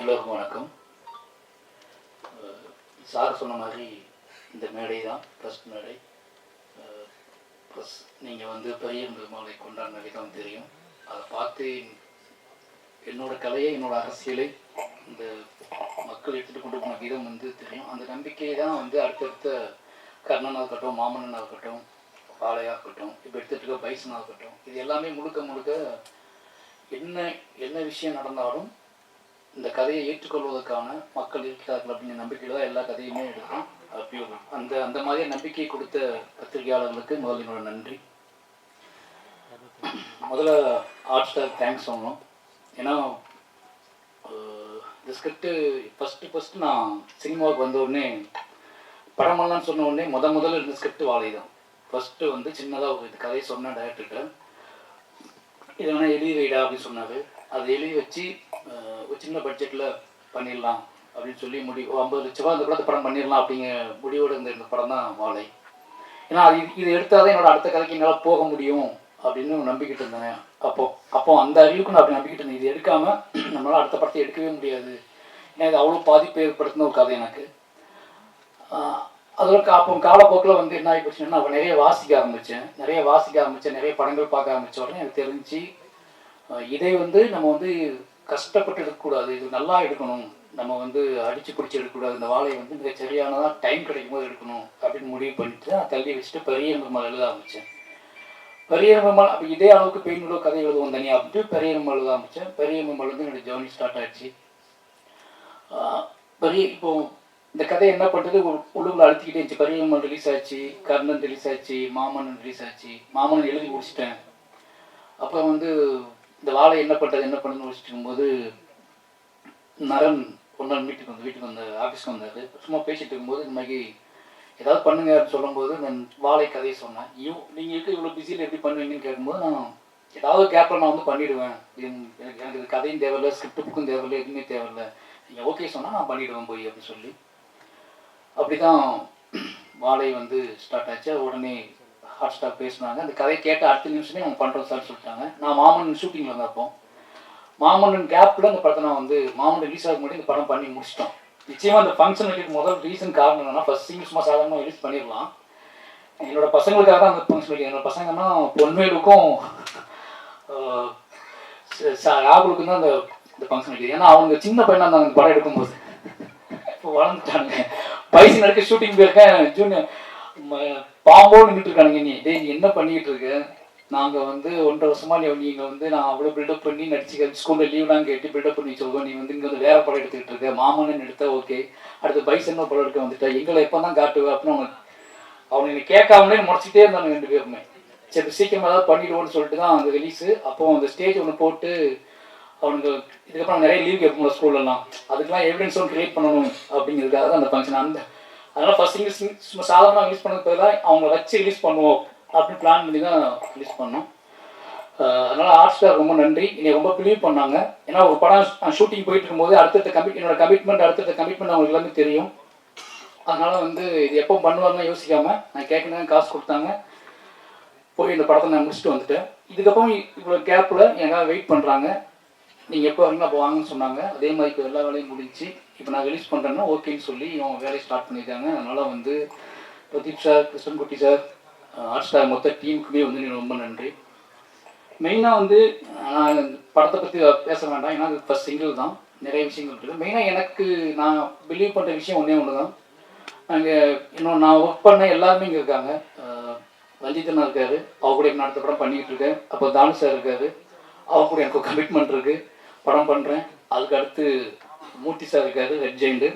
எல்லோருக்கும் வணக்கம். சார் சொன்ன மாதிரி இந்த மேடை தான் ஃபஸ்ட் மேடை. ப்ளஸ் நீங்கள் வந்து பெரிய பெருமாளை கொண்டாடின விதம் தெரியும். அதை பார்த்து என்னோட கலையை என்னோட அரசியலை இந்த மக்கள் எடுத்துகிட்டு கொண்டு போன விதம் வந்து தெரியும். அந்த நம்பிக்கையை தான் வந்து அடுத்தடுத்த கர்ணனாக இருக்கட்டும் மாமன்னனாக இருக்கட்டும் பாலையாக இருக்கட்டும் இப்போ எடுத்துகிட்டு இருக்க பைசனாக இருக்கட்டும் இது எல்லாமே முழுக்க முழுக்க என்ன என்ன விஷயம் நடந்தாலும் இந்த கதையை ஏற்றுக்கொள்வதற்கான மக்கள் இருக்கிறார்கள் அப்படிங்கிற நம்பிக்கையில் தான் எல்லா கதையுமே எடுக்கும் அந்த அந்த மாதிரி நம்பிக்கை கொடுத்த பத்திரிகையாளர்களுக்கு முதல்ல என்னோட நன்றி. முதல்ல ஆர்ட் ஸ்டார் தேங்க்ஸ் சொல்லணும். ஏன்னா இந்த ஸ்கிரிப்டு ஃபஸ்ட்டு ஃபஸ்ட்டு நான் சினிமாவுக்கு வந்த உடனே படமெல்லாம் சொன்ன உடனே முத முதல்ல இருந்த ஸ்கிரிப்ட் வாழை தான் ஃபஸ்ட்டு வந்து சின்னதாக ஒரு இது கதையை சொன்னேன் டேரக்டர்கிட்ட இது வேணால் எழுதி வைடா அப்படின்னு சொன்னார். அதை எழுதி வச்சு ஒரு சின்ன பட்ஜெட்டில் பண்ணிடலாம் அப்படின்னு சொல்லி முடி ஐம்பது லட்ச ரூபா இந்த படத்தை படம் பண்ணிடலாம் அப்படிங்கிற முடிவோடு இருந்த இந்த படம் தான் மாலை ஏன்னா அது இது எடுத்தால் தான் என்னோட அடுத்த கதைக்கு என்னால் போக முடியும் அப்படின்னு நம்பிக்கிட்டு இருந்தேன். அப்போ அப்போ அந்த அறிவுக்கு நான் அப்படி நம்பிக்கிட்டு இருந்தேன். இது எடுக்காமல் நம்மளால் அடுத்த படத்தை எடுக்கவே முடியாது. ஏன்னா இது அவ்வளோ பாதிப்பு ஏற்படுத்தின ஒரு கதை எனக்கு. அதற்கு அதோட கா- அப்போ காலப்போக்கில் வந்து என்ன ஆகி போச்சுன்னா நான் நிறைய வாசிக்க ஆரம்பித்தேன். நிறைய வாசிக்க ஆரம்பித்தேன். நிறைய படங்கள் பார்க்க ஆரம்பித்த உடனே எனக்கு தெரிஞ்சு இதை வந்து நம்ம வந்து கஷ்டப்பட்டு எடுக்கக்கூடாது. இது நல்லா எடுக்கணும். நம்ம வந்து அடித்து பிடிச்சி எடுக்கக்கூடாது. இந்த வாழையை வந்து மிக சரியானதாக டைம் கிடைக்கும் போது எடுக்கணும் அப்படின்னு முடிவு பண்ணிட்டு நான் தள்ளி வச்சுட்டு பெரிய பெருமாள் எழுத ஆரம்பித்தேன். பெரிய பெருமாள் அப்போ இதே அளவுக்கு பெயின் கதை எழுதுவோம் தனியாக அப்படின்ட்டு பெரிய பெருமாள் எழுத ஆரம்பித்தேன். பெரிய பெருமாள் வந்து என்னோட ஜேர்னி ஸ்டார்ட் ஆயிடுச்சு. பெரிய இப்போ இந்த கதை என்ன பண்ணுறது உள்ளுக்குள்ள அழுத்திக்கிட்டே இருந்துச்சு. பெரியம்மன் ரிலீஸ் ஆச்சு கர்ணன் ரிலீஸ் ஆச்சு மாமன்னன் ரிலீஸ் ஆச்சு. மாமன்னன் எழுதி முடிச்சிட்டேன். அப்புறம் வந்து இந்த வாழை என்ன பண்ணுறது என்ன பண்ணுறதுன்னு முடிச்சுட்டு இருக்கும்போது நரன் ஒரு நாள் வீட்டுக்கு வந்து வீட்டுக்கு வந்து ஆஃபீஸ்க்கு வந்தார். சும்மா பேசிட்டு இருக்கும்போது இந்த மாதிரி ஏதாவது பண்ணுங்க அப்படின்னு சொல்லும்போது நான் வாழை கதையை சொன்னேன். இவ் நீங்கள் இருக்க இவ்வளோ பிஸியில் எப்படி பண்ணுவீங்கன்னு கேட்கும்போது நான் ஏதாவது கேப்பில் நான் வந்து பண்ணிடுவேன். எனக்கு எனக்கு கதையும் தேவையில்லை ஸ்கிரிப்ட் புக்கும் தேவையில்லை எதுவுமே தேவையில்லை. நீங்கள் ஓகே சொன்னால் நான் பண்ணிடுவேன் போய் அப்படின்னு சொல்லி. அப்படி தான் வாழை வந்து ஸ்டார்ட் ஆச்சு. உடனே ஹாட் ஸ்டார் பேசினாங்க. அந்த கதையை கேட்ட அடுத்த நிமிஷமே அவங்க பண்ணுறோம் சார் சொல்லிட்டாங்க. நான் மாமன் ஷூட்டிங்கில் இருந்தேன் மாமன்னன் கேப்பில் அந்த படத்தை நான் வந்து மாமன் ரிலீஸ் ஆக முன்னாடி இந்த படம் பண்ணி முடிச்சிட்டோம். நிச்சயமாக அந்த ஃபங்க்ஷன் வைக்கிறதுக்கு முதல் ரீசன் காரணம் என்னன்னா ஃபர்ஸ்ட் சிங்கிள் சும்மா சாதாரணமாக ரிலீஸ் பண்ணிடலாம். என்னோட பசங்களுக்காக தான் அந்த ஃபங்க்ஷன் வைக்கிறேன் என்னோட பசங்கன்னா பொன்மேலுக்கும் ராகுலுக்கும் தான் அந்த இந்த ஃபங்க்ஷன் வைக்கிறது ஏன்னா அவங்க சின்ன பையனாக இருந்தாங்க அந்த படம் எடுக்கும்போது. இப்போ வளர்ந்துட்டாங்க வயசு நடக்க ஷூட்டிங் போயிருக்கேன் ஜூனியர் பாம்போன்னு நின்றுட்டு இருக்கானுங்க நீ. டேய் நீ என்ன பண்ணிக்கிட்டு இருக்க? நாங்கள் வந்து ஒன்றரை வருஷமா நீ நீங்கள் வந்து நான் அவ்வளோ பில்டப் பண்ணி நடிச்சு ஸ்கூலில் லீவ்லாம் கேட்டு பில்டப் பண்ணி சொல்லுவோம் நீ வந்து இங்கே வந்து வேற படம் எடுத்துக்கிட்டு இருக்க. மாமன்னு எடுத்த ஓகே அடுத்து பைசன் படம் எடுக்க வந்துட்டா. எங்களை எப்போ தான் காட்டுவேன் அப்படின்னு அவனுக்கு அவனுக்கு என்னை கேட்காமலே முடிச்சுட்டே இருந்தானுங்க ரெண்டு பேருமே. சரி சீக்கிரமாக ஏதாவது பண்ணிடுவோன்னு சொல்லிட்டு தான் அந்த ரிலீஸு அப்போ அந்த ஸ்டேஜ் ஒன்று போட்டு அவனுக்கு இதுக்கப்புறம் நிறைய லீவ் கேட்போம் ஸ்கூல்லலாம் அதுக்கெல்லாம் எவிடன்ஸ் ஒன்று கிரியேட் பண்ணணும் அப்படிங்கிறதுக்காக தான் அந்த ஃபங்க்ஷன் அந்த அதனால் ஃபர்ஸ்ட் இங்கிலீஷ் சும்மா சாதாரணமாக ரிலீஸ் பண்ணது பதிலாக அவங்கள வச்சு ரிலீஸ் பண்ணுவோம் அப்படின்னு பிளான் பண்ணி தான் ரிலீஸ் பண்ணோம். அதனால் அதனால ஆர்ட் ஸ்டார் ரொம்ப நன்றி. என்னை ரொம்ப பிலீவ் பண்ணாங்க. ஏன்னா ஒரு படம் ஷூட்டிங் போயிட்டு இருக்கும்போது அடுத்தடுத்த கமிட் என்னோட கமிட்மெண்ட் அடுத்தடுத்த கமிட்மெண்ட் அவங்களுக்கு எல்லாமே தெரியும். அதனால் வந்து இது எப்போ பண்ணுவாங்கன்னு யோசிக்காமல் நான் கேட்கணும் காசு கொடுத்தாங்க. போய் இந்த படத்தை நான் முடிச்சுட்டு வந்துட்டேன். இதுக்கப்புறம் இவ்வளோ கேப்பில் எனக்காக வெயிட் பண்ணுறாங்க நீங்கள் எப்போ வரீங்களோ அப்போ வாங்கன்னு சொன்னாங்க. அதே மாதிரி இப்போ எல்லா வேலையும் முடிஞ்சு இப்போ நான் ரிலீஸ் பண்ணுறேன்னா ஓகேன்னு சொல்லி இவங்க வேலையை ஸ்டார்ட் பண்ணியிருக்காங்க அதனால் வந்து Pradeep sir Krishnankutty sir Hotstar மொத்த டீமுக்குமே வந்து எனக்கு ரொம்ப நன்றி. மெயினாக வந்து நான் படத்தை பற்றி பேச வேண்டாம். ஏன்னா அது ஃபஸ்ட் சிங்கிள் தான். நிறைய விஷயங்கள் இருக்குது. மெயினாக எனக்கு நான் பிலீவ் பண்ணுற விஷயம் ஒன்றே ஒன்று தான் நாங்கள் இன்னும் நான் ஒர்க் பண்ண எல்லாருமே இங்கே இருக்காங்க. அஹ் ரஞ்சித்தனா இருக்காரு. அவர் கூட நான் அடுத்த படம் பண்ணிக்கிட்டு இருக்கேன். அப்போ தானு சார் இருக்காரு. அவர் கூட எனக்கு கமிட்மெண்ட் இருக்குது படம் பண்ணுறேன் அதுக்கு அடுத்து மூர்த்தி சார் இருக்காரு ரெட் ஜெயிண்டு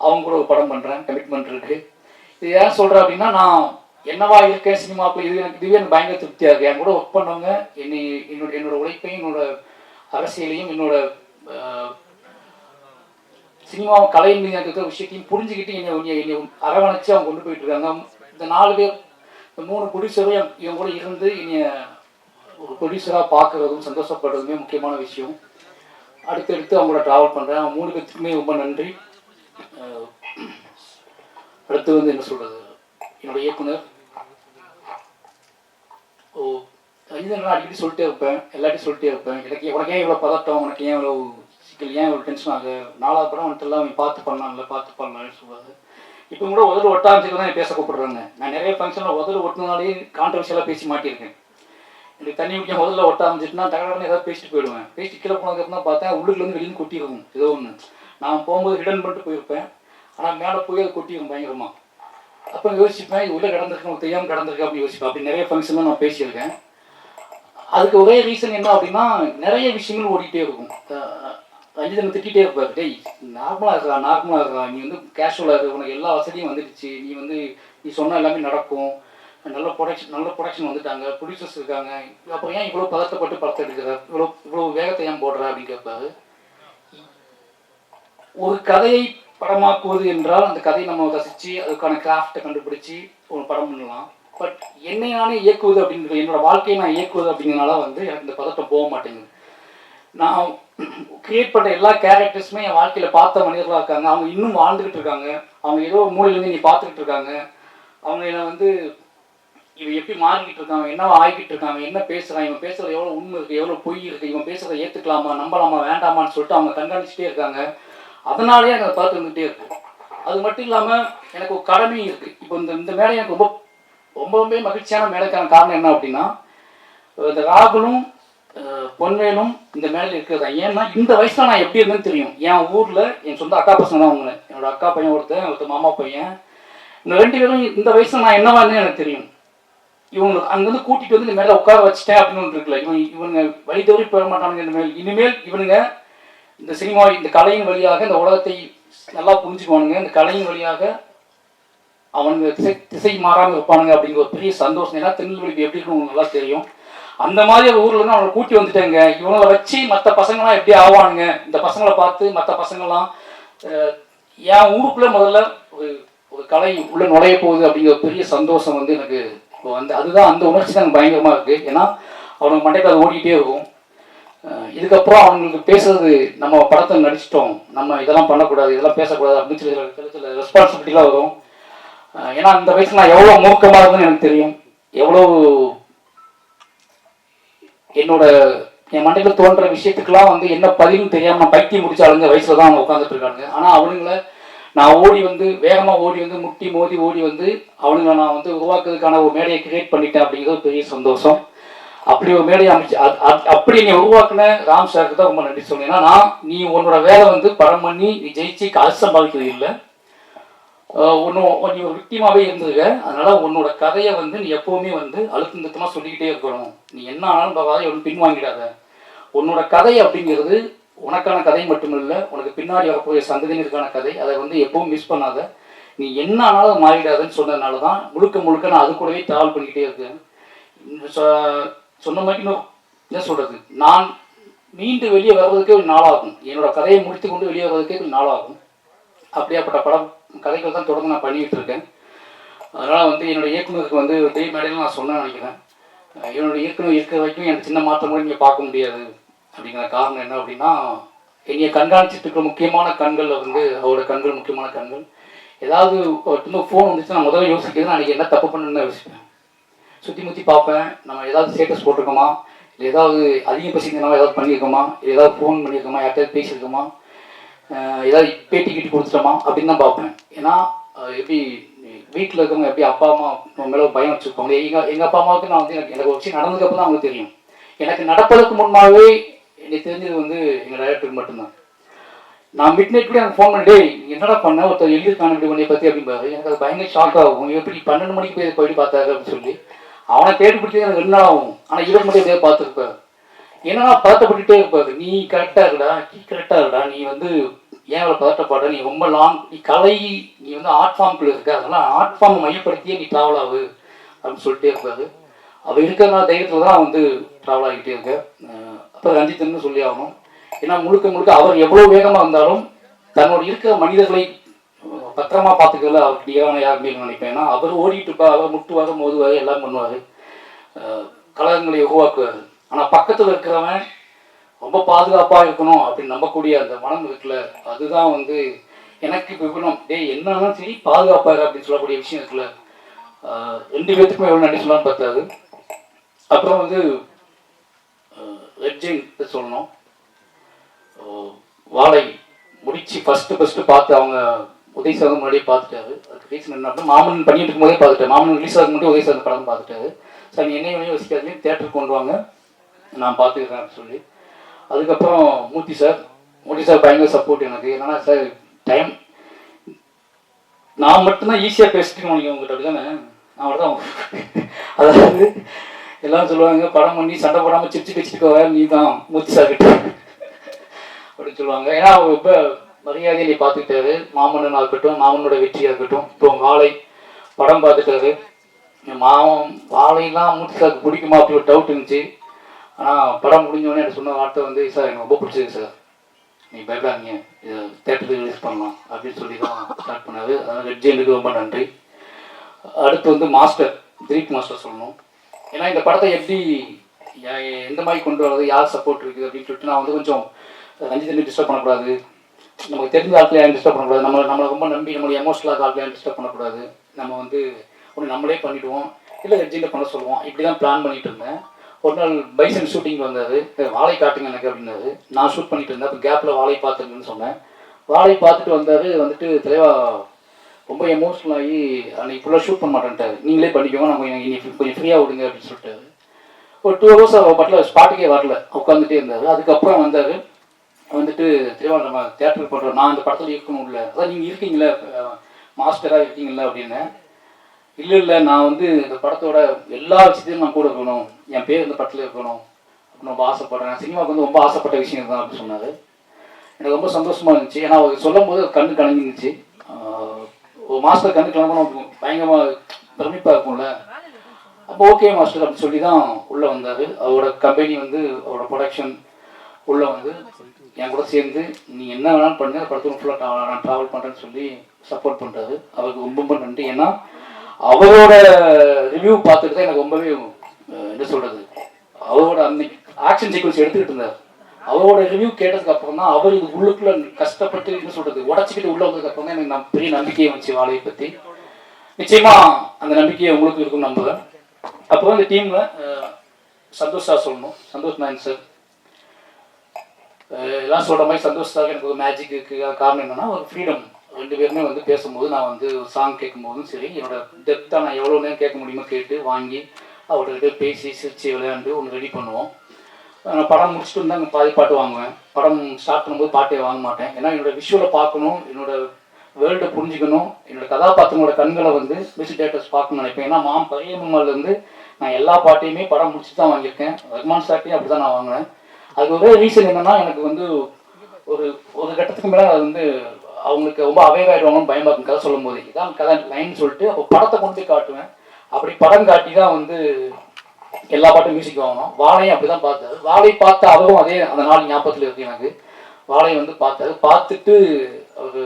அவங்க கூட ஒரு படம் பண்ணுறேன் கமிட்மெண்ட் இருக்குது இது ஏன் சொல்கிறேன் அப்படின்னா நான் என்னவா இருக்கேன் சினிமாக்குள்ள இது எனக்கு இதுவே எனக்கு பயங்கர திருப்தியாக இருக்குது என் கூட ஒர்க் பண்ணவங்க என்னை என்னோட என்னோட உழைப்பையும் என்னோட அரசியலையும் என்னோட சினிமா கலை மீது இருக்கிற விஷயத்தையும் புரிஞ்சுக்கிட்டு என்னை என்னை அரவணைச்சு அவங்க கொண்டு போயிட்டு இருக்காங்க. இந்த நாலு பேர் இந்த மூணு ப்ரொடியூசரும் என் இவங்க கூட இருந்து என்னை ஒரு ப்ரொடியூசராக பார்க்குறதும் சந்தோஷப்படுறதுமே முக்கியமான விஷயம். அடுத்தடுத்து அவங்க ட்ராவல் பண்ணுறேன் அவங்க மூணு பேத்துக்குமே ரொம்ப நன்றி. அடுத்து வந்து என்ன சொல்கிறது என்னோட இயக்குனர். ஓ ரஞ்சிதன் நான் அடிக்கடி சொல்லிட்டே இருப்பேன். எல்லாத்தையும் சொல்லிட்டே இருப்பேன். எனக்கு உனக்கு ஏன் இவ்வளோ பதட்டம்? உனக்கு ஏன் இவ்வளோ சிக்கல்? ஏன் இவ்வளோ டென்ஷன் ஆகுது? நாலாவது படம் வந்துட்டு எல்லாம் பார்த்து பண்ணலாம்ல பார்த்து பண்ணலாம்னு சொல்லுவாரு. இப்போ கூட உதடு ஒட்டாஞ்சுக்கு தான் பேச கூப்பிடுறாங்க. நான் நிறைய ஃபங்க்ஷனில் உதடு ஒட்டினாலே கான்ட்ரவர்ஷியலாக பேசி மாட்டியிருக்கேன். இப்படி தண்ணி குடிக்க முதல்ல ஒட்ட ஆரம்பிச்சிட்டுனா தகவல் ஏதாவது பேசிட்டு போயிடுவேன். பேசிட்டு கீழே போனதுக்கப்புறம் தான் பார்த்தேன் உள்ளுக்குலேருந்து வெளியே கொட்டிருக்கும். ஏதோ ஒன்று நான் போகும்போது ஹிடன் பண்ணிட்டு போயிருப்பேன். ஆனால் மேலே போய் அது கொட்டிருக்கும் பயங்கரமாக அப்போ யோசிப்பேன் இது உள்ளே கிடந்திருக்கு நமக்கு தெரியாமல் கிடந்திருக்கு அப்படின்னு யோசிப்பேன். அப்படி நிறைய ஃபங்க்ஷன்லாம் நான் பேசியிருக்கேன். அதுக்கு ஒரே ரீசன் என்ன அப்படின்னா நிறைய விஷயங்கள் ஓடிட்டே இருக்கும். அஹ் ரஞ்சிதனை திட்டிகிட்டே இருப்பார். டேய் நார்மலாக இருக்கா நார்மலாக இருக்கா? நீ வந்து கேஷுவலாக இருக்கு உனக்கு எல்லா வசதியும் வந்துடுச்சு. நீ வந்து நீ சொன்ன எல்லாமே நடக்கும். நல்ல ப்ரொடக்ஷன் நல்ல ப்ரொடக்ஷன் வந்துட்டாங்க. ப்ரொடியூசர்ஸ் இருக்காங்க. அப்புறம் ஏன் இவ்வளோ பதட்டப்பட்டு படத்தை எடுக்கிற இவ்வளோ இவ்வளோ வேகத்தை ஏன் போடுற அப்படின்னு கேட்பாரு. ஒரு கதையை படமாக்குவது என்றால் அந்த கதையை நம்ம ரசித்து அதுக்கான கிராஃப்டை கண்டுபிடிச்சி ஒரு படம் பண்ணலாம். பட் என்னை நானே இயக்குவது அப்படின்றது என்னோட வாழ்க்கையை நான் இயக்குவது அப்படிங்கிறனால வந்து எனக்கு இந்த பதட்டம் போக மாட்டேங்குது. நான் கிரியேட் பண்ணுற எல்லா கேரக்டர்ஸுமே என் வாழ்க்கையில் பார்த்த மனிதர்களாக இருக்காங்க. அவங்க இன்னும் வாழ்ந்துக்கிட்டு இருக்காங்க. அவங்க ஏதோ மூலையிலேருந்து நீ பார்த்துக்கிட்டு இருக்காங்க. அவங்க என்னை வந்து இவன் எப்படி மாறிக்கிட்டு இருக்கான் என்னவா ஆகிக்கிட்டு இருக்காங்க என்ன பேசுறான் இவன் பேசுறது எவ்வளோ உண்மை இருக்குது எவ்வளோ பொய் இருக்குது இவன் பேசுறதை ஏற்றுக்கலாமா நம்பலாமா வேண்டாமான்னு சொல்லிட்டு அவங்க கண்காணிச்சுட்டே இருக்காங்க. அதனாலேயே எனக்கு அதை பார்த்து வந்துகிட்டே இருக்கும் அது மட்டும் இல்லாமல் எனக்கு ஒரு கடமையும் இருக்குது இப்போ இந்த இந்த மேடை எனக்கு ரொம்ப ரொம்பவுமே மகிழ்ச்சியான மேடைக்கான காரணம் என்ன அப்படின்னா இந்த ராகுலும் பொன்வேலும் இந்த மேடையில் இருக்கிறதா ஏன்னா இந்த வயசுல நான் எப்படி இருந்தேன்னு தெரியும். என் ஊரில் என் சொந்த அக்கா பசங்க தான் அவங்க என்னோட அக்கா பையன் ஒருத்தன் ஒருத்தர் மாமா பையன். இந்த ரெண்டு பேரும் இந்த வயசுல நான் என்னவா இருந்தேன்னு எனக்கு தெரியும். இவங்க அங்கேருந்து கூட்டிட்டு வந்து இந்த மேலே உட்கார வச்சுட்டேன் அப்படின்னு ஒன்று இருக்குல்ல. இவன் இவனுங்க வழி தவறி போக மாட்டானுங்க இந்த மேல். இனிமேல் இவனுங்க இந்த சினிமா இந்த கலையின் வழியாக இந்த உலகத்தை நல்லா புரிஞ்சுக்குவானுங்க. இந்த கலையின் வழியாக அவனுங்க திசை திசை மாறாமல் இருப்பானுங்க அப்படிங்கிற ஒரு பெரிய சந்தோஷம். ஏன்னா திருநெல்வேலி எப்படி இருக்கணும் உங்களுக்கு நல்லா தெரியும். அந்த மாதிரி ஒரு ஊர்ல இருந்து அவனை கூட்டி வந்துட்டேங்க. இவங்களை வச்சு மற்ற பசங்களாம் எப்படி ஆவானுங்க? இந்த பசங்களை பார்த்து மற்ற பசங்களாம் என் ஊருக்குள்ள முதல்ல ஒரு ஒரு கலை உள்ள நுழைய போகுது அப்படிங்கிற ஒரு பெரிய சந்தோஷம் வந்து எனக்கு இப்போ வந்து அதுதான் அந்த உணர்ச்சி தான் பயங்கரமாக இருக்குது ஏன்னா அவனுக்கு மண்டைக்கு அது ஓடிக்கிட்டே இருக்கும். இதுக்கப்புறம் அவங்களுக்கு பேசுறது நம்ம படத்தை நடிச்சிட்டோம். நம்ம இதெல்லாம் பண்ணக்கூடாது இதெல்லாம் பேசக்கூடாது அப்படின்னு சொல்லி சில ரெஸ்பான்சிபிலிட்டிலாம் வரும். ஏன்னா அந்த வயசுல நான் எவ்வளோ மூர்க்கமாக இருக்குன்னு எனக்கு தெரியும். எவ்வளோ என்னோட என் மண்டையில் தோன்ற விஷயத்துக்கெல்லாம் வந்து என்ன பதிவுன்னு தெரியாமல் நான் பைத்தியம் முடிச்ச ஆளுங்க தான் அவங்க உட்காந்துட்டு இருக்காங்க ஆனால் அவனுங்கள நான் ஓடி வந்து வேகமா ஓடி வந்து முட்டி மோதி ஓடி வந்து அவனுங்களை நான் வந்து உருவாக்குறதுக்கான ஒரு மேடையை கிரியேட் பண்ணிட்டேன் அப்படிங்கிறது பெரிய சந்தோஷம். அப்படி ஒரு மேடையை அமைச்சு அது- அது- அப்படி நீ உருவாக்குன ராம் சாருக்கு தான் ரொம்ப நன்றி சொன்னேன் ஏன்னா நான் நீ உன்னோட வேலை வந்து படம் பண்ணி நீ ஜெயிச்சு காசு சம்பாதிக்கிறது இல்லை. ஒன்றும் நீ ஒரு விக்டிமாவே இருந்ததுங்க அதனால உன்னோட கதையை வந்து நீ எப்பவுமே வந்து அழுத்தம் திருத்தமாக சொல்லிக்கிட்டே இருக்கணும். நீ என்ன ஆனாலும் பார்க்காத எவ்வளோ பின்வாங்கிடாத. உன்னோட கதை அப்படிங்கிறது உனக்கான கதை மட்டுமில்லை உனக்கு பின்னாடி வரக்கூடிய சந்ததியினருக்கான கதை. அதை வந்து எப்பவும் மிஸ் பண்ணாத. நீ என்ன ஆனாலும் மாறிடாதுன்னு சொன்னதுனால தான் முழுக்க முழுக்க நான் அது கூடவே டிராவல் பண்ணிக்கிட்டே இருக்கேன். சொன்ன மாதிரி இன்னும் என்ன சொல்கிறது நான் மீண்டு வெளியே வர்றதுக்கே ஒரு நாளாகும். என்னோட கதையை முடித்து கொண்டு வெளியே வர்றதுக்கே ஒரு நாளாகும். அப்படியாப்பட்ட படம் கதைகள் தான் தொடர்ந்து நான் பண்ணிக்கிட்டு இருக்கேன். அதனால் வந்து என்னோடய இயக்குனருக்கு வந்து தெய்வ மேடையில் நான் சொன்ன நினைக்கிறேன். என்னோடய இயக்குனர் இருக்கிற வரைக்கும் எனக்கு சின்ன மாற்றம் கூட நீங்கள் பார்க்க முடியாது. அப்படிங்கிற காரணம் என்ன அப்படின்னா என்னைய கண்காணிச்சிட்டு இருக்கிற முக்கியமான கண்கள் வந்து அவரோட கண்கள் முக்கியமான கண்கள். ஏதாவது திரும்ப ஃபோன் வந்துச்சு நான் முதல்ல யோசிக்கிறது நான் என்ன தப்பு பண்ணுன்னு யோசிப்பேன். சுற்றி முற்றி பார்ப்பேன். நம்ம ஏதாவது ஸ்டேட்டஸ் போட்டிருக்கோமா? இல்லை ஏதாவது அதிகம் பசிக்கிறனால ஏதாவது பண்ணியிருக்கோமா? இல்லை ஏதாவது ஃபோன் பண்ணியிருக்கோமா? யார்கிட்டயாவது பேசியிருக்கோமா? ஏதாவது பேட்டி கிட்டி கொடுத்துட்டோமா? அப்படின்னு தான் பார்ப்பேன். ஏன்னா எப்படி வீட்டில் இருக்கவங்க எப்படி அப்பா அம்மா நம்ம மேலே பயம் வச்சுருப்பாங்க எங்கள் எங்கள் அப்பா அம்மாவுக்கு நான் வந்து எனக்கு எனக்கு ஒரு விஷயம் நடந்ததுக்கப்புறம் தான் அவங்களுக்கு தெரியும். எனக்கு நடப்பதற்கு முன்னாவே எனக்கு தெரிஞ்சது வந்து எங்கள் டைரக்டருக்கு மட்டும்தான். நான் மிட் நைட் கூட ஃபோன் பண்ணி "டேய், என்னடா பண்ண? ஒருத்தர் எழுதி காணப்படி உன்னை பற்றி அப்படிம்பாரு. எனக்கு அது பயங்கர ஷாக் ஆகும். எப்படி பன்னெண்டு மணிக்கு போய் போயிட்டு பார்த்தாரு? அப்படின்னு சொல்லி. அவனை தேடி பிடிச்சது எனக்கு ரெண்டு நாள் ஆகும். ஆனால் இவர் மட்டும் எப்படியாவது பார்த்துருப்பாரு. என்னன்னா பதட்டப்பட்டுட்டே இருப்பாரு? நீ கரெக்டாக இருக்கடா நீ கரெக்டாக இருக்கடா நீ வந்து ஏன் அவளை பதட்டப்படுற? நீ ரொம்ப லாங் நீ கலை நீ வந்து ஆர்ட் ஃபார்முக்குள்ளே இருக்க. அதெல்லாம் ஆர்ட் ஃபார்ம் மையப்படுத்தியே நீ ட்ராவல் ஆகு அப்படின்னு சொல்லிட்டே இருப்பாரு. அவர் இருக்கிறனால தைரியத்தில் தான் வந்து ட்ராவல் ஆகிட்டே இருக்க அப்போ ரஞ்சித்னு சொல்லி ஆகணும். ஏன்னா முழுக்க முழுக்க அவர் எவ்வளோ வேகமாக இருந்தாலும் தன்னோட இருக்கிற மனிதர்களை பத்திரமா பார்த்துக்கல அவர் டியான யாருமே நினைப்பேன். ஏன்னா அவர் ஓடிட்டு இருப்பார் அவர் முட்டுவார் மோதுவார் எல்லாம் பண்ணுவார். கழகங்களை உருவாக்குவார். ஆனால் பக்கத்தில் இருக்கிறவன் ரொம்ப பாதுகாப்பாக இருக்கணும் அப்படின்னு நம்பக்கூடிய அந்த மனம் இருக்குல்ல அதுதான் வந்து எனக்கு இப்போ இருக்கணும் டேய் என்னன்னா சரி பாதுகாப்பாக அப்படின்னு சொல்லக்கூடிய விஷயம் இருக்குல்ல. ரெண்டு பேர்த்துக்குமே எவ்வளோ நன்றி சொல்லலாம்னு பார்த்தாது அப்புறம் வந்து எட்ஜிங் சொல்லணும். வாழை முடிச்சு ஃபஸ்ட்டு ஃபஸ்ட்டு பார்த்து அவங்க உதய் சார் முன்னாடியே பார்த்துட்டாரு. அதுக்கு ரீசன் என்ன அப்படின்னா மாமன் பண்ணிட்டு இருக்கும்போதே பார்த்துட்டாரு. மாமன் ரிலீஸ் ஆகும் முன்னாடி உதய் சார் படம் பார்த்துட்டாரு. சார் நீ என்னையும் வேணையும் வசிக்காதீங்க தேட்டருக்கு கொண்டு வாங்க. நான் பார்த்துக்கிறேன் அப்படின்னு சொல்லி. அதுக்கப்புறம் மூர்த்தி சார் மூர்த்தி சார் பயங்கர சப்போர்ட் எனக்கு. என்னன்னா சார் டைம் நான் மட்டும்தான் ஈஸியாக பேசிட்டு முடியும் உங்கள்கிட்ட அப்படி தானே நான் மட்டும் தான் அதாவது எல்லாரும் சொல்லுவாங்க படம் பண்ணி சண்டை போடாமல் சிரிச்சு வச்சுட்டு நீ தான் மூர்த்தி சார் கிட்ட அப்படின்னு சொல்லுவாங்க. ஏன்னா அவர் ரொம்ப மரியாதையை நீ பார்த்துக்கிட்டாரு. மாமன்னனாக இருக்கட்டும் மாமனோட வெற்றியாக இருக்கட்டும் இப்போ வாழை படம் பார்த்துட்டாரு. மாமன் வாழையெல்லாம் மூர்த்தி சாருக்கு பிடிக்குமா அப்படி ஒரு டவுட் இருந்துச்சு. ஆனால் படம் முடிஞ்சோடனே எனக்கு சொன்ன வார்த்தை வந்து சார் எனக்கு ரொம்ப பிடிச்சிருக்கு சார். நீ பயப்படாதீங்க. இதை தேட்டருக்கு ரிலீஸ் பண்ணலாம். அப்படின்னு சொல்லி தான் ஸ்டார்ட் பண்ணாரு. அதனால் ரெட்ஜெண்டுக்கு ரொம்ப நன்றி. அடுத்து வந்து மாஸ்டர் திலீப் மாஸ்டர் சொல்லணும். ஏன்னா இந்த படத்தை எப்படி எந்த மாதிரி கொண்டு வரது யார் சப்போர்ட் இருக்குது அப்படின்னு சொல்லிட்டு நான் வந்து கொஞ்சம் ரஞ்சித் டிஸ்டர்ப் பண்ணக்கூடாது. நமக்கு தெரிஞ்ச ஆட்கள் யாரும் டிஸ்டர்ப் பண்ணக்கூடாது. நம்ம நம்மளை ரொம்ப நம்பி நம்மளுடைய எமோஷனலாக ஆட்கள் யாரும் டிஸ்டர்ப் பண்ணக்கூடாது. நம்ம வந்து ஒன்று நம்மளே பண்ணிவிடுவோம் இல்லை ரெட்ஜியில் பண்ண சொல்லுவோம். இப்படி தான் பிளான் பண்ணிட்டு இருந்தேன். ஒரு நாள் பைசன் ஷூட்டிங் வந்தார். வாழை காட்டுங்க எனக்கு அப்படின்னாரு. நான் ஷூட் பண்ணிட்டு இருந்தேன். அப்போ கேப்பில் வாழை பார்த்துருங்கன்னு சொன்னேன். வாழை பார்த்துட்டு வந்தார். வந்துட்டு தெளிவாக ரொம்ப எமோஷனல் ஆகி அன்னைக்கு ஃபுல்லாக ஷூட் பண்ண மாட்டேன்ட்டாரு. நீங்களே பண்ணிக்கோங்க நான் கொஞ்சம் இன்னைக்கு கொஞ்சம் ஃப்ரீயாக விடுங்க அப்படின்னு சொல்லிட்டாரு. ஒரு டூ ஹவர்ஸ் அவள் பட்டில் ஸ்பாட்டுக்கே வரல. உட்காந்துட்டே இருந்தார். அதுக்கப்புறம் வந்தார். வந்துட்டு திருவாரூர் நம்ம தேட்டருக்கு போடுறோம் நான் அந்த படத்தில் இருக்கணும் இல்லை அதான் நீங்கள் இருக்கீங்களே? மாஸ்டராக இருக்கீங்களா அப்படின்னு. இல்லை இல்லை நான் வந்து இந்த படத்தோட எல்லா விஷயத்தையும் நான் கூட இருக்கணும். என் பேர் இந்த படத்தில் இருக்கணும். அப்படின்னு ரொம்ப ஆசைப்படுறேன். சினிமாவுக்கு வந்து ரொம்ப ஆசைப்பட்ட விஷயம் தான் அப்படின்னு சொன்னார். எனக்கு ரொம்ப சந்தோஷமாக இருந்துச்சு. ஏன்னா அவர் சொல்லும் போது கண்ணு கலங்கிருந்துச்சு. ஒரு மாஸ்டர் கண்ணு கலங்கணும் பயங்கரமாக பிரமிப்பாக இருக்கும்ல. அப்போ ஓகே மாஸ்டர் அப்படின்னு சொல்லி தான் உள்ளே வந்தார். அவரோட கம்பெனி வந்து அவரோட ப்ரொடக்ஷன் உள்ளே வந்து என் கூட சேர்ந்து நீ என்ன வேணாலும் பண்ணு படத்துக்கு ஃபுல்லாக நான் ட்ராவல் பண்ணுறேன்னு சொல்லி சப்போர்ட் பண்ணுறாரு அவருக்கு ரொம்ப ரொம்ப நன்றி. ஏன்னா அவரோட ரிவ்யூ பார்த்துட்டு தான் எனக்கு ரொம்பவே என்ன சொல்கிறது அவரோட அந்த ஆக்ஷன் சீக்வன்ஸ் எடுத்துக்கிட்டு இருந்தார். அவரோட ரிவ்யூ கேட்டதுக்கு அப்புறம் தான் அவர் இது உள்ளுக்குள்ள கஷ்டப்பட்டு என்ன சொல்றது உடச்சிக்கிட்டு உள்ள வந்ததுக்கு அப்புறம் தான் எனக்கு நான் பெரிய நம்பிக்கையை வந்துச்சு வாழையை பற்றி நிச்சயமா அந்த நம்பிக்கையை உங்களுக்கு இருக்கும் நம்புகிறேன் அப்புறம் இந்த டீம்ல சந்தோஷ் சார் சொல்லணும். சந்தோஷ் மேன் சார் எல்லாம் சொல்ற மாதிரி சந்தோஷ் சார் எனக்கு ஒரு மேஜிக் காரணம் என்னன்னா ஒரு ஃப்ரீடம் ரெண்டு பேருமே வந்து பேசும்போது நான் வந்து ஒரு சாங் கேட்கும்போதும் சரி என்னோட டெப்த்தாக நான் எவ்வளோ நேரம் கேட்க முடியுமோ கேட்டு வாங்கி அவர்கிட்ட பேசி சிரிச்சு விளையாண்டு ஒன்று ரெடி பண்ணுவோம். படம் முடிச்சுட்டு வந்து அங்கே பாதி பாட்டு வாங்குவேன். படம் ஸ்டார்ட் பண்ணும்போது பாட்டே வாங்க மாட்டேன். ஏன்னா என்னோட விஷுவலை பார்க்கணும் என்னோட வேர்ல்டை புரிஞ்சுக்கணும் என்னோட கதாபாத்திரங்களோட கண்களை வந்து மியூசிக் டேரக்டர்ஸ் பார்க்கணும்னு நினைப்பேன். ஏன்னா மாம் பரியம்மல்லேருந்து நான் எல்லா பாட்டையுமே படம் முடிச்சு தான் வாங்கியிருக்கேன். ரஹ்மான் சார்ட்டையும் அப்படி தான் நான் வாங்கினேன் அது ஒரே ரீசன் என்னென்னா எனக்கு வந்து ஒரு ஒரு கட்டத்துக்கு மேலே அது வந்து அவங்களுக்கு ரொம்ப அவைவாயிடுவாங்கன்னு ஆயிடுவாங்கன்னு இருக்கும் கதை சொல்லும் போது இதான் கதை லைன் சொல்லிட்டு அப்போ படத்தை கொண்டு போய் காட்டுவேன். அப்படி படம் காட்டி தான் வந்து எல்லா பாட்டும் மியூசிக் வாங்கணும். வாழையும் அப்படிதான் பார்த்தாரு வாழை பார்த்த அவரும் அதே அந்த நாள் ஞாபகத்தில் இருக்கு எனக்கு. வாழை வந்து பார்த்தாரு பார்த்துட்டு அவர்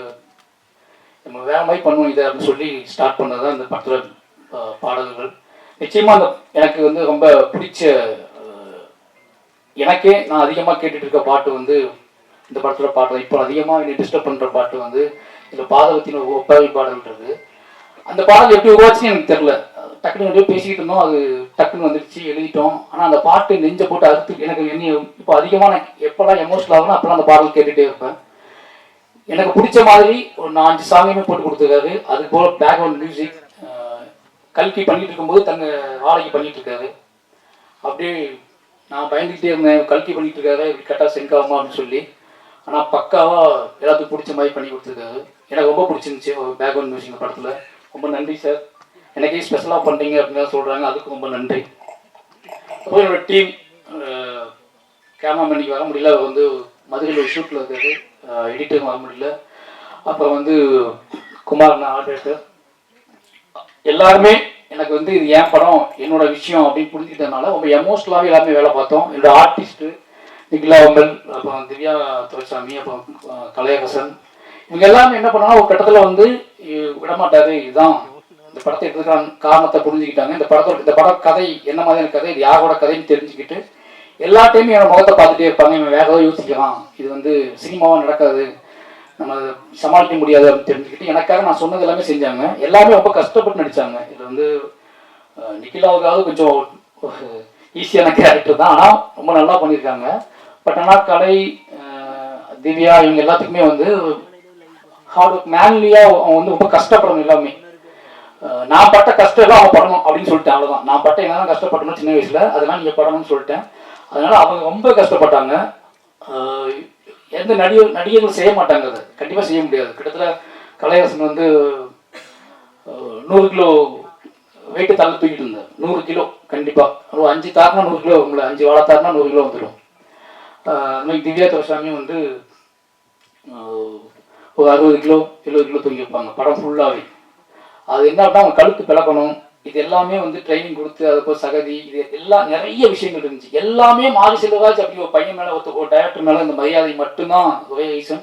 நம்ம வேற மாதிரி பண்ணுவோம் இதை அப்படின்னு சொல்லி ஸ்டார்ட் பண்ணது தான் இந்த படத்துல பாடல்கள். நிச்சயமா அந்த எனக்கு வந்து ரொம்ப பிடிச்ச எனக்கே நான் அதிகமாக கேட்டுட்டு இருக்க பாட்டு வந்து இந்த படத்துல பாட்டு இப்போ அதிகமாக என்னை டிஸ்டர்ப் பண்ற பாட்டு வந்து இந்த பாதகத்தின் ஒரு ஒப்பாவி பாடல் அந்த பாடல் எப்படி உருவாச்சுன்னு எனக்கு தெரியல. டக்குனு அப்படியே பேசிக்கிட்டு இருந்தோம். அது டக்குன்னு வந்துடுச்சு எழுதிட்டோம். ஆனால் அந்த பாட்டு நெஞ்ச போட்டு அறுத்து எனக்கு என்ன இப்போ அதிகமாக நான் எப்போல்லாம் எமோஷனல் ஆகணும் அப்போல்லாம் அந்த பாடல் கேட்டுகிட்டே இருப்பேன். எனக்கு பிடிச்ச மாதிரி ஒரு நாலஞ்சு சாங்கையுமே போட்டு கொடுத்துருக்காரு. அது போல் பேக்ரவுண்ட் மியூசிக் கல்கி பண்ணிகிட்டு இருக்கும்போது தங்க வாழைக்கு பண்ணிகிட்டு இருக்காரு. அப்படியே நான் பயந்துக்கிட்டே இருந்தேன். கல்கி பண்ணிகிட்டு இருக்காரு? இப்படி கரெக்டாக சென்க் ஆகுமா அப்படின்னு சொல்லி. ஆனால் பக்காவாக எல்லாத்துக்கும் பிடிச்ச மாதிரி பண்ணி கொடுத்துருக்காரு. எனக்கு ரொம்ப பிடிச்சிருந்துச்சி ஒரு பேக்ரவுண்ட் மியூசிக் படத்தில். ரொம்ப நன்றி சார் எனக்கு ஸ்பெஷலாக பண்ணுறீங்க அப்படின்னு சொல்கிறாங்க அதுக்கு ரொம்ப நன்றி. அப்புறம் என்னோட டீம் கேமராமேனுக்கு வர முடியல. அவர் வந்து மதுரையில் ஒரு ஷூட்டில் இருக்காரு. எடிட்டர் வர முடியல. அப்புறம் வந்து குமார் ஆர்டர் எல்லாருமே எனக்கு வந்து இது என் படம் என்னோட விஷயம் அப்படின்னு புரிஞ்சுக்கிட்டதுனால ரொம்ப எமோஷ்னலாகவே எல்லாருமே வேலை பார்த்தோம். என்னோட ஆர்டிஸ்ட்டு நிகிலா அம்பல் அப்புறம் திவ்யா துரைசாமி அப்புறம் கலையகசன் கலையரசன். இவங்க எல்லாமே என்ன பண்ணாலும் ஒரு கட்டத்தில் வந்து விடமாட்டாரு. இதுதான் இந்த படத்தை எடுத்துக்கான காரணத்தை புரிஞ்சுக்கிட்டாங்க. இந்த படத்தோட இந்த படம் கதை என்ன மாதிரியான கதை இது யாரோட கதைன்னு தெரிஞ்சுக்கிட்டு எல்லா டைமும் என்னோட முகத்தை பார்த்துட்டே இருப்பாங்க. இவன் வேற ஏதோ யோசிக்கலாம். இது வந்து சினிமாவாக நடக்காது. நம்ம அதை சமாளிக்க முடியாது அப்படின்னு தெரிஞ்சுக்கிட்டு எனக்காக நான் சொன்னது எல்லாமே செஞ்சாங்க. எல்லாமே ரொம்ப கஷ்டப்பட்டு நடித்தாங்க இது வந்து நிக்கிலாவுக்காவது கொஞ்சம் ஈஸியான கேரக்டர் தான். ஆனால் ரொம்ப நல்லா பண்ணியிருக்காங்க. பட் ஆனால் கலை திவ்யா இவங்க எல்லாத்துக்குமே வந்து ஹார்ட் ஒர்க் மேன்லியாக அவங்க வந்து ரொம்ப கஷ்டப்படணும் எல்லாமே. நான் பட்ட கஷ்டம் எல்லாம் அவங்க படணும் அப்படின்னு சொல்லிட்டேன் அவ்வளோதான் நான் பட்ட என்னென்ன கஷ்டப்பட்டணும் சின்ன வயசுல அதெல்லாம் நீங்கள் படணும்னு சொல்லிட்டேன். அதனால அவங்க ரொம்ப கஷ்டப்பட்டாங்க. எந்த நடிகர் நடிகர்கள் செய்ய மாட்டாங்க அதை. கண்டிப்பாக செய்ய முடியாது. கிட்டத்தட்ட கலையரசன் வந்து நூறு கிலோ வெயிட்டு தள்ள தூக்கிட்டு இருந்தேன் நூறு கிலோ கண்டிப்பாக ஒரு அஞ்சு தாக்குனா நூறு கிலோ உங்களை அஞ்சு வாழை தாக்குனா நூறு கிலோ வந்துடும் அது மாதிரி திவ்யா துரசாமி வந்து ஒரு அறுபது கிலோ எழுபது கிலோ தூக்கி வைப்பாங்க. படம் ஃபுல்லாகவே அது என்ன அப்படின்னா அவங்க கழுத்து பிளக்கணும். இது எல்லாமே வந்து ட்ரைனிங் கொடுத்து அதுக்கு சகதி இது எல்லாம் நிறைய விஷயங்கள் இருந்துச்சு. எல்லாமே மாறி செல்வராஜ் அப்படி ஒரு பையன் மேலே ஒருத்த ஒரு டேரக்டர் மேலே இந்த மரியாதை மட்டும்தான். ஒரே ரீசன்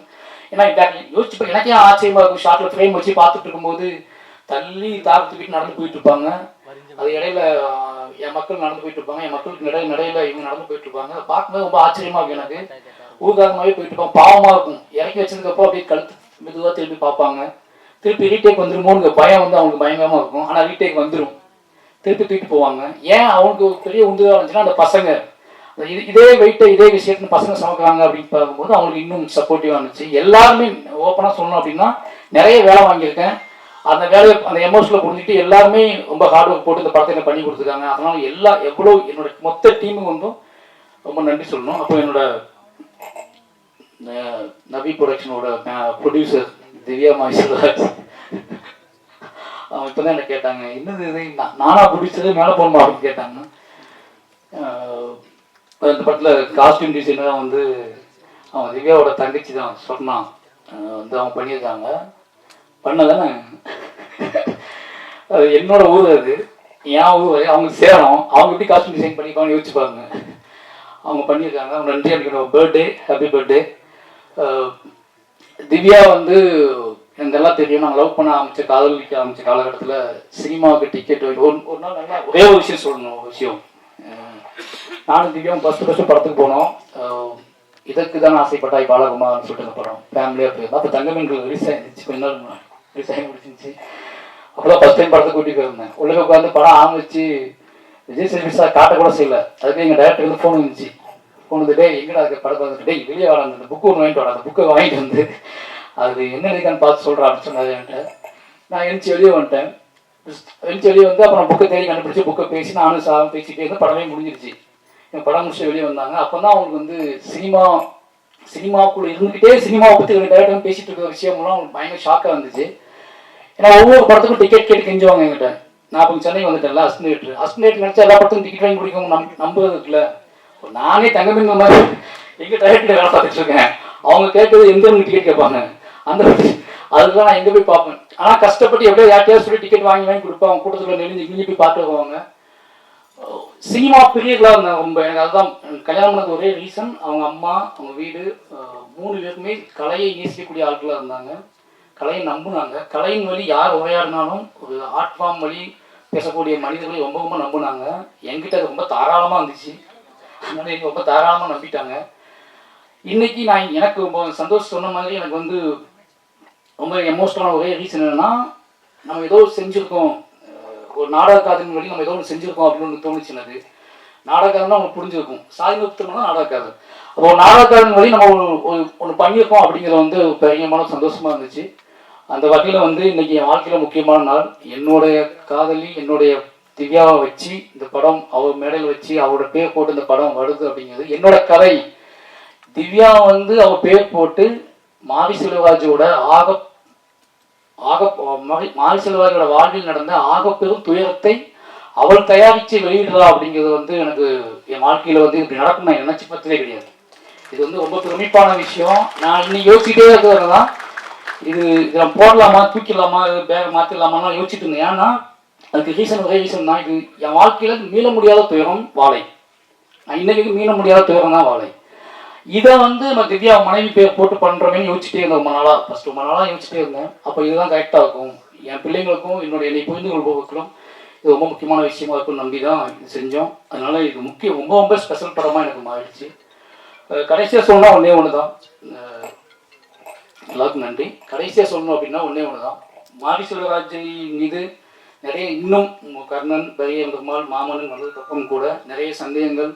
ஏன்னா இப்போ யோசிச்சு எனக்கே ஆச்சரியமா இருக்கும். ஷார்ட்ல ஃப்ரேம் வச்சு பார்த்துட்டு இருக்கும்போது தள்ளி தாக்கத்துக்கிட்டு நடந்து போயிட்டு இருப்பாங்க. அது இடையில என் மக்கள் நடந்து போயிட்டு இருப்பாங்க. என் மக்களுக்கு இடையில நடையில இவங்க நடந்து போயிட்டு இருப்பாங்க. அதை பார்க்கும்போது ரொம்ப ஆச்சரியமா இருக்கும் எனக்கு. ஊர்காரமாவே போயிட்டு இருப்பாங்க பாவமா இருக்கும். இறக்கி வச்சதுக்கு அப்புறம் அப்படியே கழுத்து மெதுவாக திரும்பி பார்ப்பாங்க. திருப்பி ரீடேக் வந்துருமோங்கிற பயம் வந்து அவங்களுக்கு பயங்கரமாக இருக்கும். ஆனால் ரீடேக் வந்துடும் திருப்பி தூக்கிட்டு போவாங்க. ஏன் அவங்களுக்கு ஒரு பெரிய உந்துதல் இருந்துச்சுன்னா அந்த பசங்க. அந்த இது- இதே வெயிட்டை இதே விஷயத்துல பசங்க சமைக்கிறாங்க அப்படின்னு பார்க்கும்போது அவங்களுக்கு இன்னும் சப்போர்ட்டிவாக இருந்துச்சு. எல்லாருமே ஓப்பனாக சொல்லணும் அப்படின்னா நிறைய வேலை வாங்கியிருக்கேன். அந்த வேலையை அந்த எமோஷனில் புரிஞ்சுட்டு எல்லாருமே ரொம்ப ஹார்ட் ஒர்க் போட்டு இந்த படத்தை பண்ணி கொடுத்துருக்காங்க. அதனால் எல்லா எவ்வளோ என்னோட மொத்த டீமுக்கு வந்தும் ரொம்ப நன்றி சொல்லணும். அப்போ என்னோட நபி ப்ரொடக்ஷனோட ப்ரொடியூசர் திவ்யா மாய்ஸ்வராஜ் அவன் இப்போ தான் என்ன கேட்டாங்க என்னது இது? நா- நானா பிடிச்சது மேலே போகணுமா அப்படின்னு கேட்டாங்க. அஹ், இந்த படத்தில் காஸ்டியூம் டிசைனர் வந்து அவன் திவ்யாவோட தங்கச்சி தான் சொன்னான். வந்து அவங்க பண்ணியிருக்காங்க. பண்ணதானே அது என்னோட ஊர் அது. என் ஊர் அவங்க சேரும் அவங்க எப்படி காஸ்டியூம் டிசைன் பண்ணிப்பாங்கன்னு யோசிச்சு பாருங்க. அவங்க பண்ணியிருக்காங்க. நன்றி அன்றைக்கி பர்த்டே ஹாப்பி பர்த்டே திவ்யா வந்து எங்கெல்லாம் தெரியும்? நாங்கள் லவ் பண்ண ஆரம்பிச்ச காதலிக்க ஆரம்பிச்ச காலகட்டத்தில் சினிமாவுக்கு டிக்கெட் ஒரு ஒரு நாள் நல்லா ஒரே ஒரு விஷயம் சொல்லணும் ஒரு விஷயம். நானும் திவ்யாவும் ஃபஸ்ட்டு ஃபஸ்ட்டு படத்துக்கு போனோம். இதற்கு தான் ஆசைப்பட்டாய் பாலகுமார்னு சொல்லிட்டு அந்த படம் ஃபேமிலியாக போயிருந்தோம். அப்போ தங்கமீன்கள் ரிலீஸ் ஆயிருந்துச்சு. கொஞ்ச நாள் ரிலீஸ் ஆகி முடிச்சிருந்துச்சு அப்போதான் ஃபஸ்ட் டைம் படத்தை கூட்டி போயிருந்தேன். உள்ளே உட்காந்து படம் ஆரம்பிச்சு விஜய் சேவி சார் காட்ட கூட செய்யல. அதுக்கு எங்கள் டேரக்டர் வந்து ஃபோன் இருந்துச்சு. ஃபோன் வந்து எங்கடா அதுக்கு படத்தை வந்து டே வெளியே வர அந்த புக்கு ஒன்று வாங்கிட்டு வர அந்த புக்கை வாங்கிட்டு வந்து. அது என்ன இருக்கான்னு பார்த்து சொல்கிறேன் அப்படின்னு சொன்னார் என்கிட்ட. நான் எழுச்சி வெளியே வந்துட்டேன். எழுச்சி வெளியே வந்து அப்புறம் புக்கை தேடி கண்டுபிடிச்சி புக்கை பேசி நானும் சாரும் பேசிட்டே இருந்து படமே முடிஞ்சிருச்சு. என் படம் முடிச்சு வெளியே வந்தாங்க. அப்போ தான் அவங்களுக்கு வந்து சினிமா சினிமாக்குள்ள இருந்துக்கிட்டே சினிமாவை பற்றி ரெண்டு டேரக்டர் பேசிட்டு இருக்கிற விஷயம்லாம் அவங்களுக்கு பயங்கர ஷாக்காக இருந்துச்சு. ஏன்னா ஒவ்வொரு படத்துக்கும் டிக்கெட் கேட்டு கெஞ்சுவாங்க என்கிட்ட. நான் இப்போ சென்னை வந்துட்டேன்ல அஸ்டினேட்ரு அஸ்டினேட் நினச்சா எல்லா படத்துக்கும் டிக்கெட் வாங்கி குடிக்கும் நம் நம்புறது இருக்குல்ல நானே தங்கமின் மாதிரி எங்க டேரக்டர் வேலை பார்த்துட்டு இருக்கேன். அவங்க கேட்கறது எந்த டிக்கெட் கேட்பாங்க? அந்த அதுக்கெல்லாம் நான் எங்க போய் பார்ப்பேன். ஆனா கஷ்டப்பட்டு எப்படியோ யார்ட்டையாவது சொல்லி டிக்கெட் வாங்கி வாங்கி கொடுப்பாங்க கூட்டத்தில் நெளிஞ்சு கிழிஞ்சு போய் பார்த்து சினிமா பிரியர்களாக இருந்தாங்க ரொம்ப. எனக்கு அதுதான் கல்யாணம் பண்ணது ஒரே ரீசன் அவங்க அம்மா அவங்க வீடு மூணு பேருமே கலையை நேசிக்கக்கூடிய ஆட்களாக இருந்தாங்க. கலையை நம்புனாங்க. கலையின் வழி யார் உரையாடினாலும் ஒரு ஆர்ட் ஃபார்ம் வழி பேசக்கூடிய மனிதர்களை ரொம்ப ரொம்ப நம்புனாங்க. என்கிட்ட அது ரொம்ப தாராளமாக இருந்துச்சு. அதனால எனக்கு ரொம்ப தாராளமாக நம்பிட்டாங்க. இன்னைக்கு நான் எனக்கு ரொம்ப சந்தோஷம் சொன்ன மாதிரி எனக்கு வந்து ரொம்ப எமோஷனலான ஒரே ரீசன் என்னன்னா நம்ம ஏதோ செஞ்சுருக்கோம். ஒரு நாடக காதலின் வழி நம்ம ஏதோ ஒன்று செஞ்சுருக்கோம் அப்படின்னு ஒன்று தோணுச்சு எனக்கு நாடகம்னா புரிஞ்சிருக்கும். சாய் நிறுத்தம்னா நாடகக்காரர். அப்போ ஒரு நாடகக்காரன் வழி நம்ம ஒரு ஒன்று பண்ணியிருக்கோம் அப்படிங்கிறது வந்து பெரிய மன சந்தோஷமா இருந்துச்சு. அந்த வகையில் வந்து இன்னைக்கு என் வாழ்க்கையில் முக்கியமான நாள் என்னுடைய காதலி என்னுடைய திவ்யாவை வச்சு இந்த படம் அவர் மேடையில் வச்சு அவரோட பேர் போட்டு இந்த படம் வருது அப்படிங்கிறது என்னோட கதை. திவ்யா வந்து அவ பேர் போட்டு மாவி செல்வராஜோட ஆக ஆக மகி செல்வார்களோட வாழ்வில் நடந்த ஆகப்பெரும் துயரத்தை அவள் தயாரித்து வெளியிடுறா அப்படிங்கிறது வந்து எனக்கு என் வாழ்க்கையில் வந்து இப்படி நடக்கும் நான் நினைச்சு பார்த்ததே கிடையாது. இது வந்து ரொம்ப பெருமிப்பான விஷயம். நான் இன்னும் யோசிச்சுட்டே இருக்கிறது தான். இது இதை போடலாமா தூக்கிடலாமா இது பேக் மாற்றிடலாமான்னு யோசிச்சுட்டு இருந்தேன். ஏன்னா அதுக்கு ரீசன் ஒரே ரீசன் தான். இது என் வாழ்க்கையில் மீள முடியாத துயரம் வாழை. நான் இன்னைக்கு மீள முடியாத துயரம் தான் வாழை. இதை வந்து நம்ம திவ்யா மனைவி பேர் போட்டு பண்றோமேன்னு யோசிச்சுட்டே இருந்தேன் ரொம்ப நாளா. ஃபர்ஸ்ட் ரொம்ப நாளா யோசிச்சுட்டே இருந்தேன். அப்போ இதுதான் கரெக்டாக இருக்கும். என் பிள்ளைங்களுக்கும் என்னுடைய என்னை புரிந்து கொள்பவர்களும் இது ரொம்ப முக்கியமான விஷயமா இருக்கும்னு நம்பி தான் இது செஞ்சோம். அதனால இது முக்கிய ரொம்ப ரொம்ப ஸ்பெஷல் படமாக எனக்கு மாறிடுச்சு. கடைசியாக கடைசியா ஒன்றே ஒன்னே ஒன்று தான் எல்லாருக்கும் நன்றி. கடைசியாக சொல்லணும் அப்படின்னா ஒன்றே ஒன்று தான் மாரி செல்வராஜ் மீது நிறைய இன்னும் கர்ணன் பெரிய பெருமாள் மாமன்னன் வந்ததுக்கப்புறம் கூட நிறைய சந்தேகங்கள்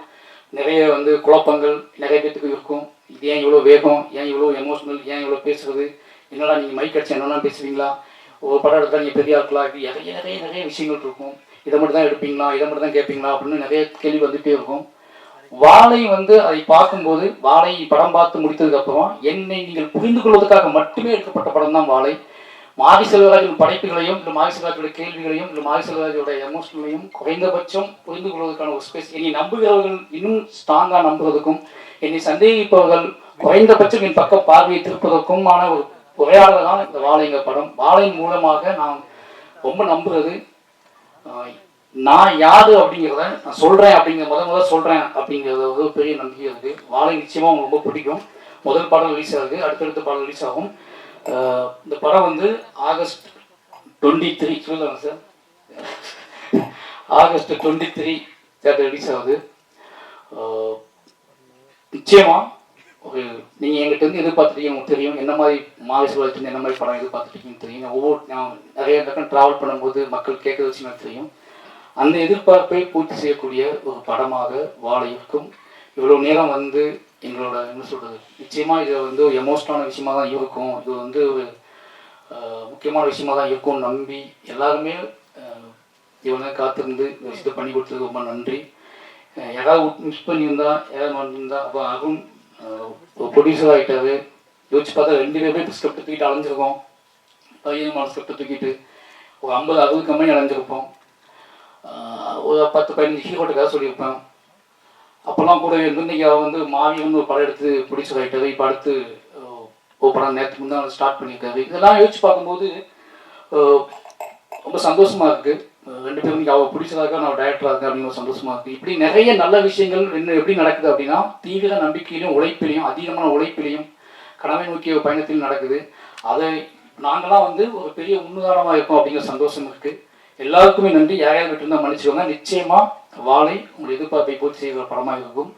நிறைய வந்து குழப்பங்கள் நிறைய பேத்துக்கு இருக்கும். இது ஏன் இவ்வளோ வேகம்? ஏன் இவ்வளோ எமோஷனல் ஏன் இவ்வளோ பேசுறது? என்னடா நீங்கள் மைக் அடிச்சு என்னென்னா பேசுவீங்களா? ஒரு படம் எடுத்தால் நீங்கள் பெரிய ஆட்களா இது நிறைய நிறைய நிறைய விஷயங்கள் இருக்கும். இதை மட்டும் தான் எடுப்பீங்களா? இதை மட்டும் தான் கேட்பீங்களா அப்படின்னு நிறைய கேள்வி வந்துகிட்டே இருக்கும். வாழை வந்து அதை பார்க்கும்போது வாழை படம் பார்த்து முடித்ததுக்கு அப்புறம் என்னை நீங்கள் புரிந்து கொள்வதற்காக மட்டுமே எடுக்கப்பட்ட படம் தான் வாழை. மாரி செல்வராஜின் படைப்புகளையும் இல்லை மாரி செல்வராஜோட கேள்விகளையும் இல்லை மாரி செல்வராஜோட எமோஷனையும் குறைந்தபட்சம் புரிந்து கொள்வதற்கான ஒரு ஸ்பேஸ் என்னை நம்புகிறவர்கள் இன்னும் ஸ்ட்ராங்காக நம்புவதற்கும் என்னை சந்தேகிப்பவர்கள் குறைந்தபட்சம் என் பக்கம் பார்வையை திருப்பதற்குமான ஒரு உரையாடல் தான் இந்த வாழைங்க படம். வாழையின் மூலமாக நான் ரொம்ப நம்புறது ஆஹ், நான் யாரு அப்படிங்கிறத நான் சொல்றேன் அப்படிங்கிற முத முதல்ல சொல்றேன் அப்படிங்கிறது ஒரு பெரிய நம்பிக்கை இருக்குது வாழை நிச்சயமா உங்களுக்கு ரொம்ப பிடிக்கும். முதல் பாடல் ரிலீஸ் ஆகுது அடுத்தடுத்த பாடல் ரிலீஸ் ஆகும். இந்த படம் வந்து ஆகஸ்ட் டுவெண்ட்டி த்ரீ சொல்லுங்க sir. August twenty three theatre release ஆகுது. நிச்சயமாக நிச்சயமா ஒரு நீங்கள் எங்கிட்ட இருந்து எதிர்பார்த்துட்டீங்க உங்களுக்கு தெரியும் என்ன மாதிரி மாலை வளர்த்து என்ன மாதிரி படம் எதிர்பார்த்துட்டீங்கன்னு தெரியும். ஒவ்வொரு நான் நிறைய பக்கம் ட்ராவல் பண்ணும்போது மக்கள் கேட்க வச்சு எனக்கு தெரியும். அந்த எதிர்பார்ப்பை பூர்த்தி செய்யக்கூடிய ஒரு படமாக வாழ இருக்கும். இவ்வளோ நேரம் வந்து எங்களோட என்ன சொல்கிறது நிச்சயமாக இது வந்து ஒரு எமோஷனான விஷயமா தான் இருக்கும். இது வந்து ஒரு முக்கியமான விஷயமா தான் இருக்கும்னு நம்பி எல்லாருமே இவனை காத்திருந்து இந்த விஷயத்தை பண்ணி கொடுத்ததுக்கு ரொம்ப நன்றி. யாராவது மிஸ் பண்ணியிருந்தா யாராவது வந்திருந்தா அப்போ அருண் ஒரு ப்ரொடியூசர் ஆகிட்டாரு யோசிச்சு பார்த்தா ரெண்டு பேருமே ஸ்கிரிப்ட் தூக்கிட்டு அலைஞ்சிருக்கோம். பையன் ஸ்கிரிப்ட் தூக்கிட்டு ஒரு ஐம்பது அறுபது கம்பெனி அலைஞ்சிருப்போம். ஒரு பத்து பதினஞ்சு ஹீரோட்ட கதை சொல்லியிருப்பேன். அப்போல்லாம் கூட இன்னைக்கு அவ வந்து மாவியம்னு ஒரு படம் எடுத்து ப்ரொடியூசர் ஆகிட்டாரு இப்போ அடுத்து அஹ், ஒரு படம் நேற்று முந்தா ஸ்டார்ட் பண்ணியிருக்காரு. இதெல்லாம் யோசிச்சு பார்க்கும்போது ரொம்ப சந்தோஷமா இருக்கு. ரெண்டு பேரும் இன்னைக்கு அவ பிடிச்சதா இருக்கா? நான் டைரக்டரா இருக்கேன் அப்படின்னு ஒரு சந்தோஷமா இருக்கு. இப்படி நிறைய நல்ல விஷயங்கள் என்ன எப்படி நடக்குது அப்படின்னா தீவிர நம்பிக்கையிலும் உழைப்பிலையும் அதிகமான உழைப்பிலையும் கனவை நோக்கிய பயணத்தில் நடக்குது. அதை நாங்களாம் வந்து ஒரு பெரிய முன்னுதாரணமாக இருக்கோம் அப்படிங்கிற சந்தோஷம் இருக்குது எல்லாருக்குமே நன்றி. யாரையாவது விட்டு இருந்தால் மன்னிச்சுக்கோங்க. நிச்சயமா வாழை உங்களுடைய எதிர்பார்ப்பை பூர்த்தி செய்கிற படமாக இருக்கும்.